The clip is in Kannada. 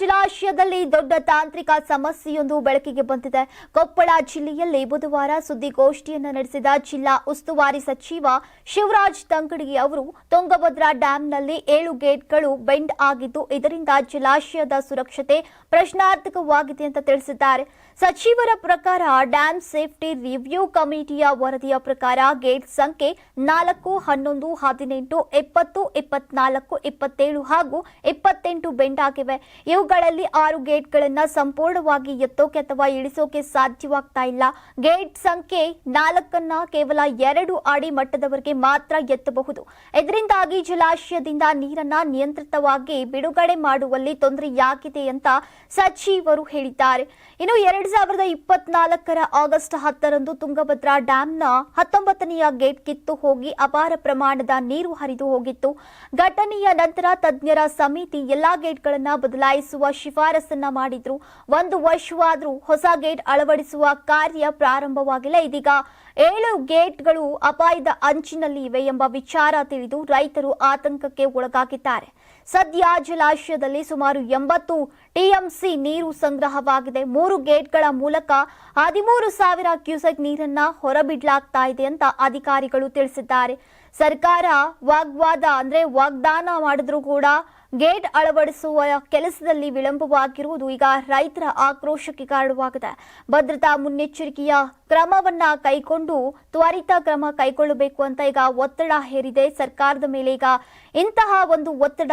ಜಲಾಶಯದಲ್ಲಿ ದೊಡ್ಡ ತಾಂತ್ರಿಕ ಸಮಸ್ಯೆಯೊಂದು ಬೆಳಕಿಗೆ ಬಂದಿದೆ. ಕೊಪ್ಪಳ ಜಿಲ್ಲೆಯಲ್ಲಿ ಬುಧವಾರ ಸುದ್ದಿಗೋಷ್ಠಿಯನ್ನು ನಡೆಸಿದ ಜಿಲ್ಲಾ ಉಸ್ತುವಾರಿ ಸಚಿವ ಶಿವರಾಜ್ ತಂಗಡಿ ಅವರು ತುಂಗಭದ್ರಾ ಡ್ಯಾಂನಲ್ಲಿ ಏಳು ಗೇಟ್ಗಳು ಬೆಂಡ್ ಆಗಿದ್ದು, ಇದರಿಂದ ಜಲಾಶಯದ ಸುರಕ್ಷತೆ ಪ್ರಶ್ನಾರ್ಥಕವಾಗಿದೆ ಅಂತ ತಿಳಿಸಿದ್ದಾರೆ. ಸಚಿವರ ಪ್ರಕಾರ ಡ್ಯಾಂ ಸೇಫ್ಟಿ ರಿವ್ಯೂ ಕಮಿಟಿಯ ವರದಿಯ ಪ್ರಕಾರ ಗೇಟ್ ಸಂಖ್ಯೆ ನಾಲ್ಕು, ಹನ್ನೊಂದು, ಹದಿನೆಂಟು ಇಪ್ಪತ್ತು ಇಪ್ಪತ್ನಾಲ್ಕು, ಇಪ್ಪತ್ತೇಳು ಹಾಗೂ ಇಪ್ಪತ್ತೆಂಟು ಬೆಂಡ್ ಆಗಿವೆ. ಇವುಗಳಲ್ಲಿ ಆರು ಗೇಟ್ಗಳನ್ನು ಸಂಪೂರ್ಣವಾಗಿ ಎತ್ತೋಕೆ ಅಥವಾ ಇಳಿಸೋಕೆ ಸಾಧ್ಯವಾಗ್ತಾ ಇಲ್ಲ. ಗೇಟ್ ಸಂಖ್ಯೆ ನಾಲ್ಕನ್ನ ಕೇವಲ ಎರಡು ಅಡಿ ಮಟ್ಟದವರೆಗೆ ಮಾತ್ರ ಎತ್ತಬಹುದು. ಇದರಿಂದಾಗಿ ಜಲಾಶಯದಿಂದ ನೀರನ್ನ ನಿಯಂತ್ರಿತವಾಗಿ ಬಿಡುಗಡೆ ಮಾಡುವಲ್ಲಿ ತೊಂದರೆಯಾಗಿದೆ ಅಂತ ಸಚಿವರು ಹೇಳಿದ್ದಾರೆ. ಇನ್ನು ಎರಡ್ ಸಾವಿರದ ಇಪ್ಪತ್ನಾಲ್ಕರ ಆಗಸ್ಟ್ ಹತ್ತರಂದು ತುಂಗಭದ್ರಾ ಡ್ಯಾಂನ ಹತ್ತೊಂಬತ್ತನೆಯ ಗೇಟ್ ಕಿತ್ತು ಹೋಗಿ ಅಪಾರ ಪ್ರಮಾಣದ ನೀರು ಹರಿದು ಹೋಗಿತ್ತು. ಘಟನೆಯ ನಂತರ ತಜ್ಞರ ಸಮಿತಿ ಎಲ್ಲಾ ಗೇಟ್ಗಳನ್ನ ಬದಲಾಯಿಸುವ ಶಿಫಾರಸನ್ನ ಮಾಡಿದ್ರು. ಒಂದು ವರ್ಷವಾದರೂ ಹೊಸ ಗೇಟ್ ಅಳವಡಿಸುವ ಕಾರ್ಯ ಪ್ರಾರಂಭವಾಗಿಲ್ಲ. ಇದೀಗ ಏಳು ಗೇಟ್ಗಳು ಅಪಾಯದ ಅಂಚಿನಲ್ಲಿ ಇವೆ ಎಂಬ ವಿಚಾರ ತಿಳಿದು ರೈತರು ಆತಂಕಕ್ಕೆ ಒಳಗಾಗಿದ್ದಾರೆ. ಸದ್ಯ ಜಲಾಶಯದಲ್ಲಿ ಸುಮಾರು ಎಂಬತ್ತು ಟಿಎಂಸಿ ನೀರು ಸಂಗ್ರಹವಾಗಿದೆ. ಮೂರು ಗೇಟ್ಗಳ ಮೂಲಕ ಹದಿಮೂರು ಸಾವಿರ ಕ್ಯೂಸೆಕ್ ನೀರನ್ನ ಹೊರಬಿಡಲಾಗ್ತಾ ಇದೆ ಅಂತ ಅಧಿಕಾರಿಗಳು ತಿಳಿಸಿದ್ದಾರೆ. ಸರ್ಕಾರ ವಾಗ್ವಾದ, ಅಂದ್ರೆ ವಾಗ್ದಾನ ಮಾಡಿದ್ರು ಕೂಡ ಗೇಟ್ ಅಳವಡಿಸುವ ಕೆಲಸದಲ್ಲಿ ವಿಳಂಬವಾಗಿರುವುದು ಈಗ ರೈತರ ಆಕ್ರೋಶಕ್ಕೆ ಕಾರಣವಾಗಿದೆ. ಭದ್ರತಾ ಮುನ್ನೆಚ್ಚರಿಕೆಯ ಕ್ರಮವನ್ನ ಕೈಗೊಂಡು ತ್ವರಿತ ಕ್ರಮ ಕೈಗೊಳ್ಳಬೇಕು ಅಂತ ಈಗ ಒತ್ತಡ ಹೇರಿದೆ. ಸರ್ಕಾರದ ಮೇಲೆ ಈಗ ಇಂತಹ ಒಂದು ಒತ್ತಡ